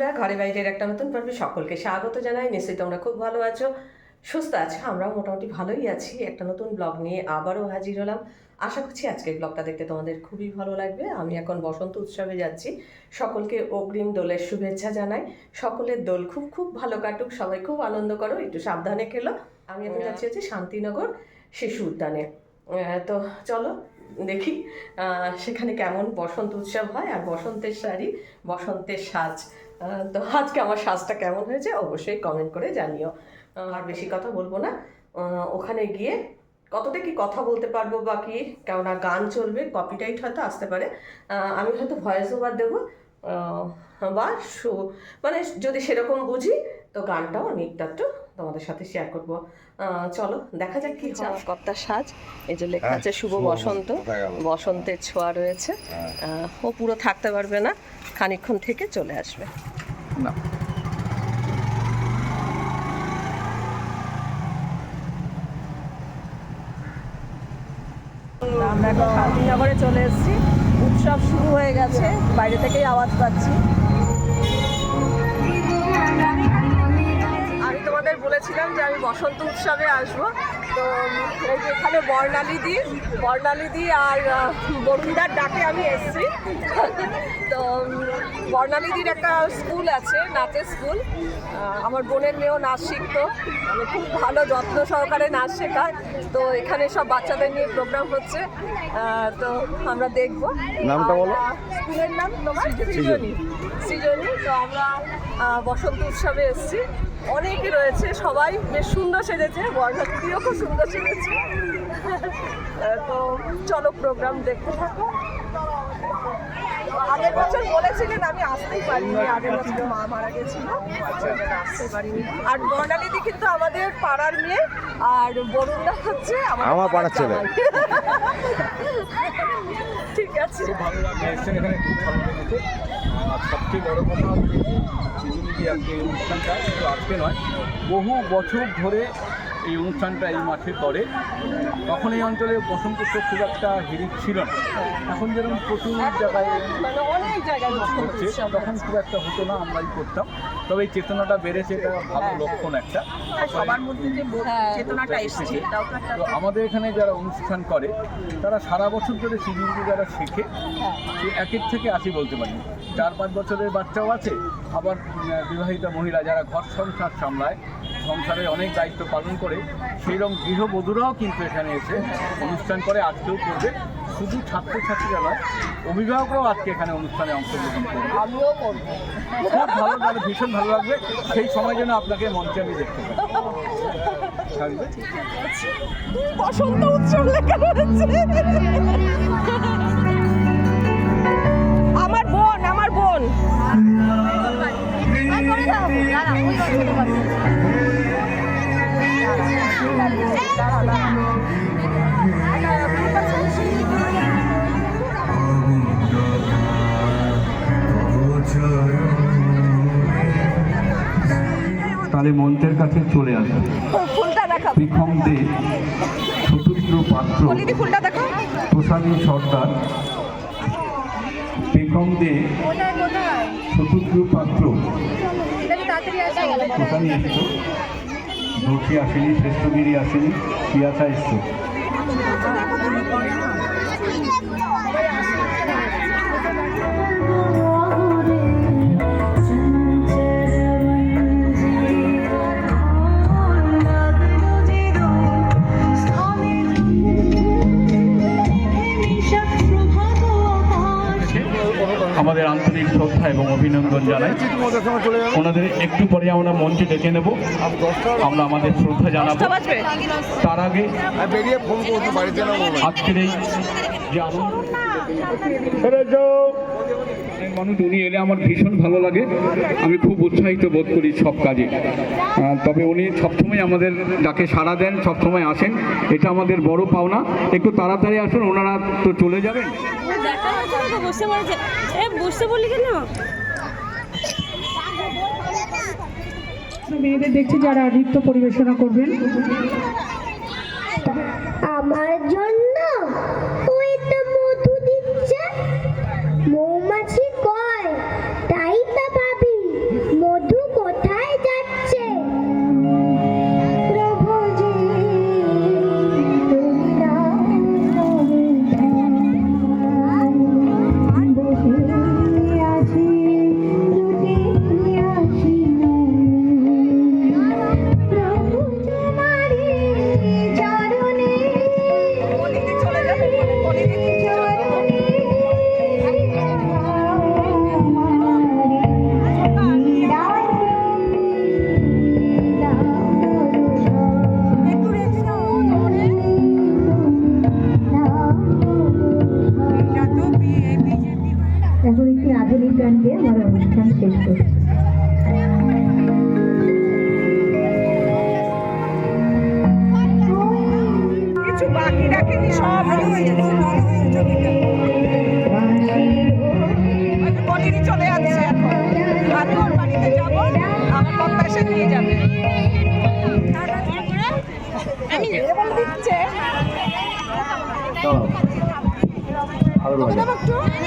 বন্ধুরা, ঘরে বাইরের একটা নতুন পর্বে সকলকে স্বাগত জানাই। নিশ্চয়ই তোমরা খুব ভালো আছো, সুস্থ আছো, আমরাও মোটামুটি ভালোই আছি। একটা নতুন ব্লগ নিয়ে আবারও হাজির হলাম। আশা করছি আজকের ব্লগটা দেখতে তোমাদের খুবই ভালো লাগবে। আমি এখন বসন্ত উৎসবে যাচ্ছি। সকলকে অগ্রিম দোলের শুভেচ্ছা জানাই। সকলের দোল খুব খুব ভালো কাটুক, সবাই খুব আনন্দ করো, একটু সাবধানে খেলো। আমি এখন যাচ্ছি হচ্ছে শান্তিনগর শিশু উদ্যানে। তো চলো দেখি সেখানে কেমন বসন্ত উৎসব হয়। আর বসন্তের শাড়ি, বসন্তের সাজ তো আজকে আমার শ্বাসটা কেমন হয়েছে অবশ্যই কমেন্ট করে জানিও। আর বেশি কথা বলব না। ওখানে গিয়ে কতটা কি কথা বলতে পারব বা কি কেননা গান চলবে কপিটাইট হয়তো আসতে পারে। আমি হয়তো ভয়েস ওভার দেবো। বা শো মানে যদি সেরকম বুঝি তো গানটাও আমি একটু একটু তোমাদের সাথে শেয়ার করব। চলো দেখা যাক কি কর্তার সাজ। এই যে লেখা আছে শুভ বসন্ত। বসন্তের ছোঁয়া রয়েছে। ও পুরো থাকতে পারবে না খানিকক্ষণ থেকে চলে আসবে। না। আমরা এখন শান্তিনগরে চলে এসেছি। উৎসব শুরু হয়ে গেছে বাইরে থেকেই আওয়াজ পাচ্ছি। বলেছিলাম যে আমি বসন্ত উৎসবে আসব। তো এখানে বর্ণালীদি বর্ণালীদি আর বরুণদার ডাকে আমি এসেছি। তো বর্ণালীদির একটা স্কুল আছে নাচের স্কুল। আমার বোনের মেয়েও নাচ শিখতো। মানে খুব ভালো যত্ন সহকারে নাচ শেখায়। তো এখানে সব বাচ্চাদের নিয়ে প্রোগ্রাম হচ্ছে। তো আমরা দেখব। নামটা বলো। স্কুলের নাম তোমার? সৃজনী। সৃজনী। তো আমরা বসন্ত উৎসবে এসেছি। অনেকে রয়েছে সবাই বেশ সুন্দর সেজেছে বর্ণালীদিও খুব সুন্দর সেজেছে। তো চলো প্রোগ্রাম দেখতে থাকো। আগের বছর বলেছিলেন আমি আসতেই পারিনি আগের বছর মা মারা গেছিল আসতে পারিনি। আর বর্ণালীদি কিন্তু আমাদের পাড়ার মেয়ে আর বরুণদা হচ্ছে আমার পাড়ার ছেলে। ঠিক আছে। খুব ভালো লাগছে এখানে খুব ভালো লেগেছে আর সবচেয়ে বড় কথা হচ্ছে যে সেদিনকে আজকে অনুষ্ঠানটা শুধু আজকে নয়, বহু বছর ধরে এই অনুষ্ঠানটা এই মাঠে করে তখন এই অঞ্চলে বসন্ত উৎসব খুব একটা হিরিক ছিল না। এখন যেরকম প্রচুর জায়গায় হচ্ছে তখন খুব একটা হতো না আমরাই করতাম। তবে এই চেতনাটা বেড়েছে এটা ভালো লক্ষণ একটা। সবার মধ্যে যে হ্যাঁ, চেতনাটা এসেছে তো আমাদের এখানে যারা অনুষ্ঠান করে তারা সারা বছর ধরে সিজিবিটি যারা শেখে সে একের থেকে আশি বলতে পারি। চার পাঁচ বছরের বাচ্চাও আছে আবার বিবাহিতা মহিলা যারা ঘর সংসার সামলায় সংসারে অনেক দায়িত্ব পালন করে সেই রকম গৃহবধূরাও কিন্তু এখানে এসে অনুষ্ঠান করে আজকেও করবে। শুধু ছাত্রছাত্রীরা নয় অভিভাবকরাও আজকে এখানে অনুষ্ঠানে অংশগ্রহণ করবে। আমিও করব। খুব ভালো তাহলে ভীষণ ভালো লাগবে। সেই সময় যেন আপনাকে মঞ্চে আমি দেখতে পাই। থাকবে বসন্ত উৎসব লেখা আমার বোন আমার বোন। তাহলে মন্ত্রের কাছে চলে আসে। বিক্রম দে চতুর্থ পাত্র প্রসাদী সর্দার। বিক্রম দে চতুর্থ পাত্র। প্রসাদী দর্শী আসেনি শ্রেষ্ঠগিরি আসেনি পিয়াসা এসছো। অভিনন্দন জানাই। ওনাদের একটু পরে আমরা মঞ্চে ডেকে নেব। আমরা আমাদের শ্রদ্ধা জানাব। তার আগে বেরিয়ে ফোন করতে আজকের এই যে মানুষ উনি এলে আমার ভীষণ ভালো লাগে। আমি খুব উৎসাহিত বোধ করি সব কাজে। তবে উনি সবসময় আমাদের ডাকে সাড়া দেন সবসময় আসেন। এটা আমাদের বড় পাওনা। একটু তাড়াতাড়ি আসুন ওনারা তো চলে যাবেন। বসে বললি কেন? মেয়েদের দেখছি যারা নৃত্য পরিবেশনা করবেন। আমার জন্য পনিরই চলে যাচ্ছে এখন। আমি ওর বাড়িতে যাব আমার কর্তা এসে নিয়ে যাবে। দিচ্ছে। কত একটু।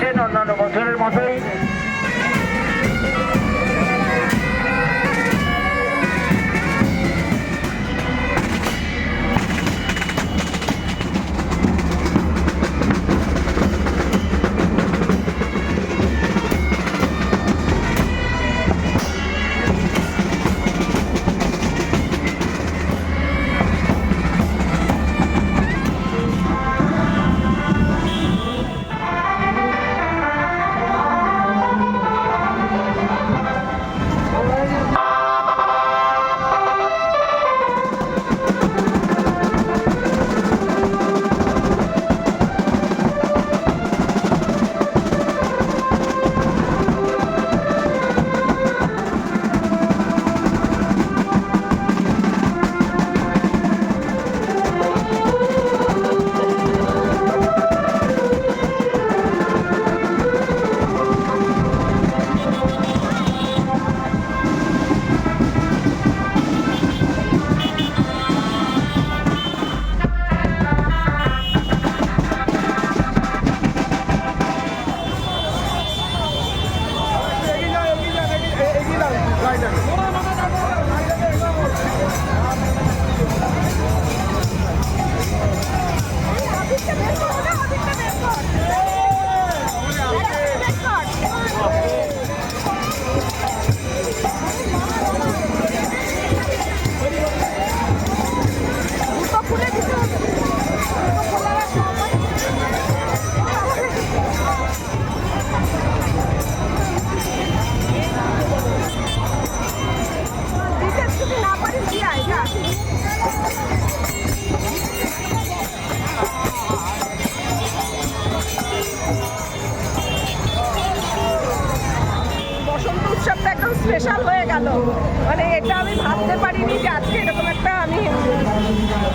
আসছেন অন্যান্য বছরের মতোই বসন্ত উৎসবটা একদম স্পেশাল হয়ে গেল। মানে এটা আমি ভাবতে পারিনি যে আজকে এরকম একটা আমি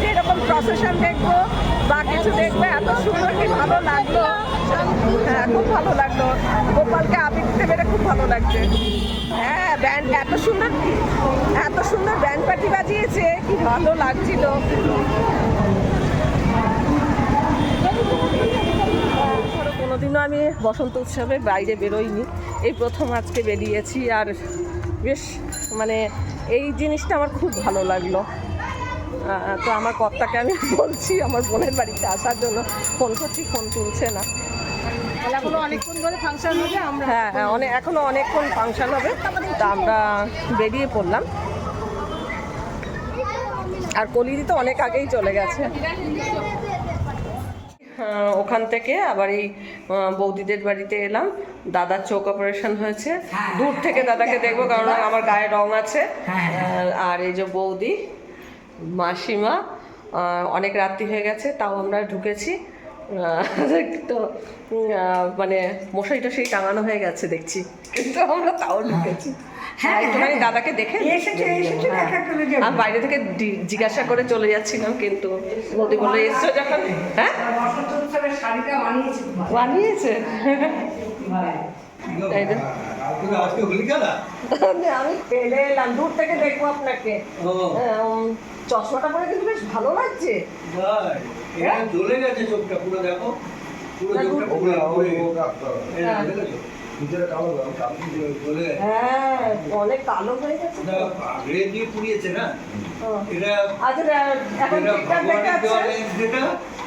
যে এরকম প্রসেশন দেখব বা কিছু দেখব। এত সুন্দর কি ভালো লাগল? হ্যাঁ খুব ভালো লাগল। গোপালকে দিতে পেরে খুব ভালো লাগছে। হ্যাঁ ব্যান্ড এত সুন্দর এত সুন্দর ব্যান্ড পার্টি বাজিয়েছে, কি ভালো লাগছিল। কোনোদিনও আমি বসন্ত উৎসবে বাইরে বেরোইনি। এই প্রথম আজকে বেরিয়েছি আর বেশ মানে এই জিনিসটা আমার খুব ভালো লাগল। তো আমার কর্তাকে আমি বলছি আমার বোনের বাড়িতে আসার জন্য ফোন করছি ফোন তুলছে না। হ্যাঁ হ্যাঁ অনেক এখনও অনেকক্ষণ ফাংশন হবে। তা আমরা বেরিয়ে পড়লাম। আর কলিদি তো অনেক আগেই চলে গেছে। ওখান থেকে আবার এই বৌদিদের বাড়িতে এলাম। দাদার চোখ অপারেশন হয়েছে। দূর থেকে দাদাকে দেখব কারণ আমার গায়ে রং আছে। আর এই যে বৌদি মাসিমা অনেক রাত্রি হয়ে গেছে তাও আমরা ঢুকেছি। তো মানে মশারিটা সেই টাঙানো হয়ে গেছে দেখছি। কিন্তু আমরা তাও ঢুকেছি। হ্যাঁ একটুখানি দাদাকে দেখে? হ্যাঁ। আমি বাইরে থেকে জিজ্ঞাসা করে চলে যাচ্ছিলাম কিন্তু বৌদি বলল এসছো যখন? হ্যাঁ? বানিয়েছে আমি পেলে এলাম দূর থেকে দেখব আপনাকে। চশমাটা পরে কিন্তু বেশ ভালো লাগছে। জ্বলে গেছে চোখটা পুরো দেখো। পুরো চোখটা পুরো। এই হ্যাঁ। হ্যাঁ। অনেক কালো হয়ে গেছে। তো। দিয়ে পুড়িয়েছে না? এটা আচ্ছা এটা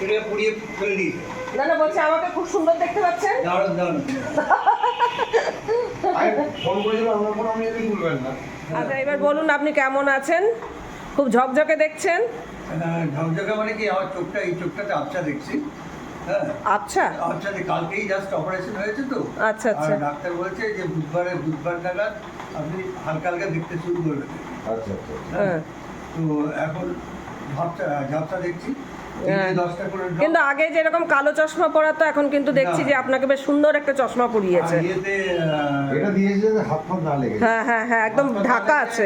এটা পুড়িয়ে ফেলে দিয়েছে। না না বলছি আমাকে খুব সুন্দর দেখতে পাচ্ছেন? দারুণ দারুণ। ফোন করেছিলাম আপনার ফোন আপনি যদি তুলবেন না। আচ্ছা এবার বলুন আপনি কেমন আছেন? খুব ঝকঝকে দেখছেন? ঝকঝকে মানে কি আমার চোখটা এই চোখটাতে আবছা দেখছি। হ্যাঁ। আচ্ছা দেখ- কালকেই জাস্ট অপারেশন হয়েছে তো। আচ্ছা, আচ্ছা। ডাক্তার বলেছে যে বুধবারে বুধবার নাগাদ আপনি হালকা হালকা দেখতে শুরু করবেন। আচ্ছা আচ্ছা। হ্যাঁ তো এখন ঝাপসা ঝাপসা দেখছি। হ্যাঁ। কিন্তু আগে যেরকম কালো চশমা পরাতো এখন কিন্তু দেখছি যে আপনাকে বেশ সুন্দর একটা চশমা পরিয়েছে। এটা দিয়েছে যে হাত ফাত না লেগে হ্যাঁ হ্যাঁ হ্যাঁ একদম ঢাকা আছে।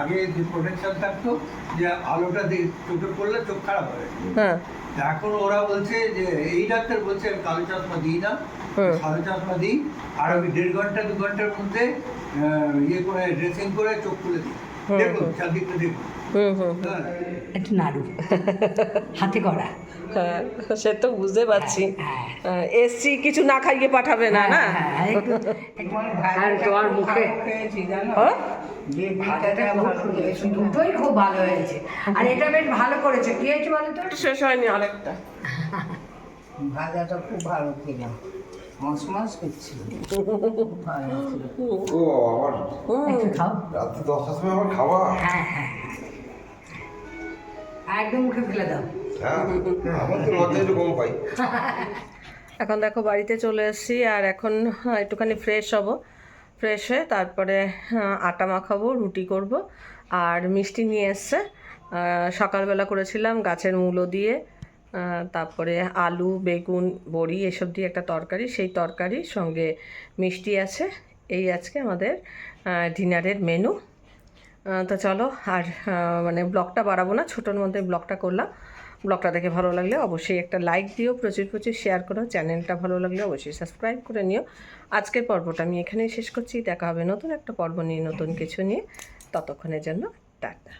আগে যে প্রোটেকশন থাকতো যে আলোটা দিয়ে চোখে পড়লে চোখ খারাপ হয়। হ্যাঁ। এখন ওরা বলছে যে এই ডাক্তার বলছে আমি কালো চশমা দিই না। সাদা চশমা দিই আর আমি দেড় ঘণ্টা দু ঘণ্টার মধ্যে আহ, ইয়ে করে ড্রেসিং করে চোখ খুলে দিই। দেখুন চারদিকটা দেখুন। একটু নাড়ু। হাতে করা। হ্যাঁ সে তো বুঝতে পারছি। হ্যাঁ, এসছি কিছু না খাইয়ে পাঠাবে না না? হ্যাঁ আর তোমার মুখে হ্যাঁ? দুটোই খুব ভালো হয়েছে। আর এটা বেশ ভালো করেছে। কি হয়েছে বলো তো? শেষ হয়নি আরেকটা। ভাজাটা খুব ভালো খেলাম। মাছ মাছ করছিল একদম মুখে ফেলে দাও। হ্যাঁ পাই এখন দেখো বাড়িতে চলে এসেছি আর এখন হ্যাঁ, একটুখানি ফ্রেশ হব। ফ্রেশ হয়ে তারপরে হ্যাঁ, আটা মাখাবো রুটি করব আর মিষ্টি নিয়ে এসছে। সকালবেলা করেছিলাম গাছের মূলো দিয়ে তারপরে আলু বেগুন বড়ি এসব দিয়ে একটা তরকারি। সেই তরকারির সঙ্গে মিষ্টি আছে। এই আজকে আমাদের ডিনারের মেনু তো চলো, আর মানে ব্লগটা বাড়াবো না, ছোটোর মধ্যে ব্লগটা করলাম। ব্লগটা দেখে ভালো লাগলে অবশ্যই একটা লাইক দিও, প্রচুর প্রচুর শেয়ার করো চ্যানেলটা ভালো লাগলে অবশ্যই সাবস্ক্রাইব করে নিও। আজকের পর্বটা আমি এখানেই শেষ করছি, দেখা হবে নতুন একটা পর্ব নিয়ে, নতুন কিছু নিয়ে। ততক্ষণের জন্য, টাটা।